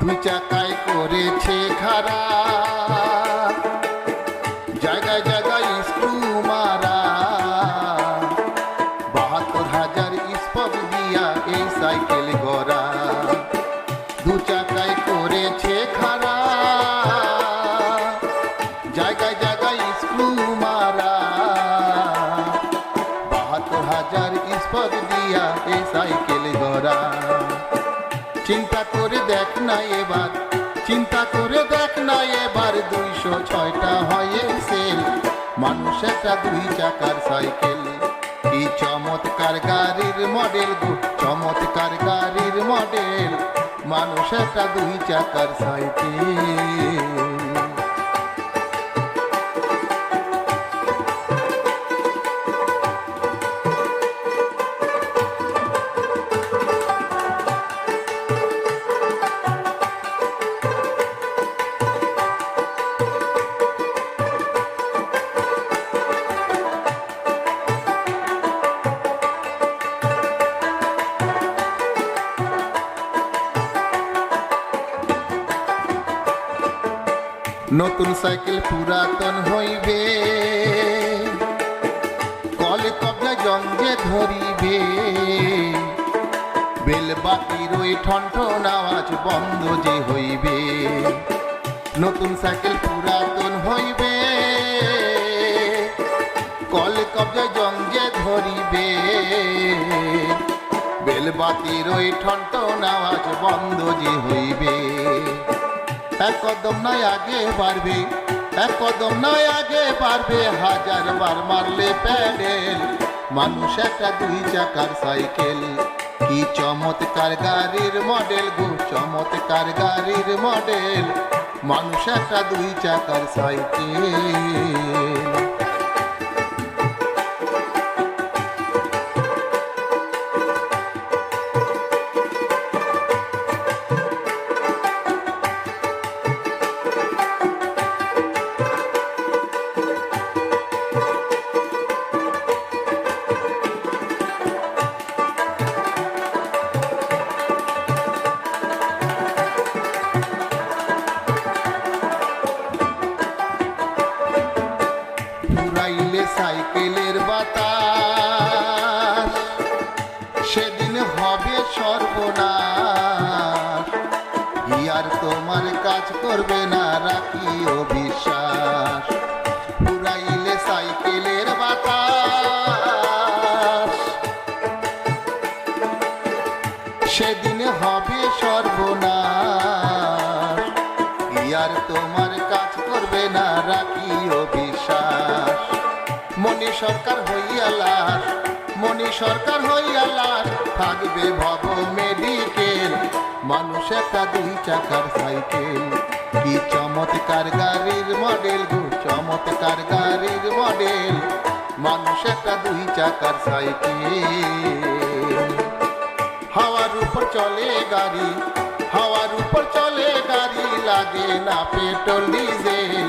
দুই চাকায় করেছে খারা। জায়গায় জায়গায় স্ক্রু মারা। বাহাত্তর হাজার স্পক দিয়া এই সাইকেল গড়া। দু চাকায় করেছে খারা। জায়গায় চিন্তা করে দেখ না এবার, চিন্তা করে দেখ না এবার দুইশো ছয়টা হয় সেল মানুষ একটা দুই চাকার সাইকেল। কি চমৎকার গাড়ির মডেল গো, চমৎকার গাড়ির মডেল মানুষ একটা দুই চাকার সাইকেল। নতুন সাইকেল পুরাতন হইবে। কলে কবলা জঙ্গে ধরিবে। বেল বাতির ওই ঠনঠন আওয়াজ বন্ধ যে হইবে। নতুন সাইকেল পুরাতন হইবে। কল কবজা জঙ্গে ধরিবে। বেল বাতির ওই ঠনঠন আওয়াজ বন্ধ যে হইবে। এক কদম নয় আগে পারবে এক কদম নাই আগে পারবে হাজার বার মারলে প্যাডেল। মানুষ একটা দুই চাকার সাইকেল। কি চমৎকার গাড়ির মডেল গো, চমৎকার গাড়ির মডেল। মানুষ একটা দুই চাকার সাইকেল। সর্বনাশ। ইয়ার তোমার কাজ করবে না, রাখি বিশ্বাস ফুরাইলে সাইকেলের বাতাস। সেদিন হবে সর্বনাশ। ইয়ার তোমার কাজ করবে না রাখিও বিশ্বাস মনি সরকার হইয়া লাশ, মনি সরকার হইয়া লাশ। থাকবে ভব মেডিকেল মানুষ একটা দুই চাকার সাইকেল। কি চমৎকার গাড়ির মডেল গো, চমৎকার গাড়ির মডেল মানুষ একটা দুই চাকার সাইকেল। হাওয়ার উপর চলে গাড়ি, হাওয়ার উপর চলে গাড়ি, লাগে না পেট্রোল ডিজেল।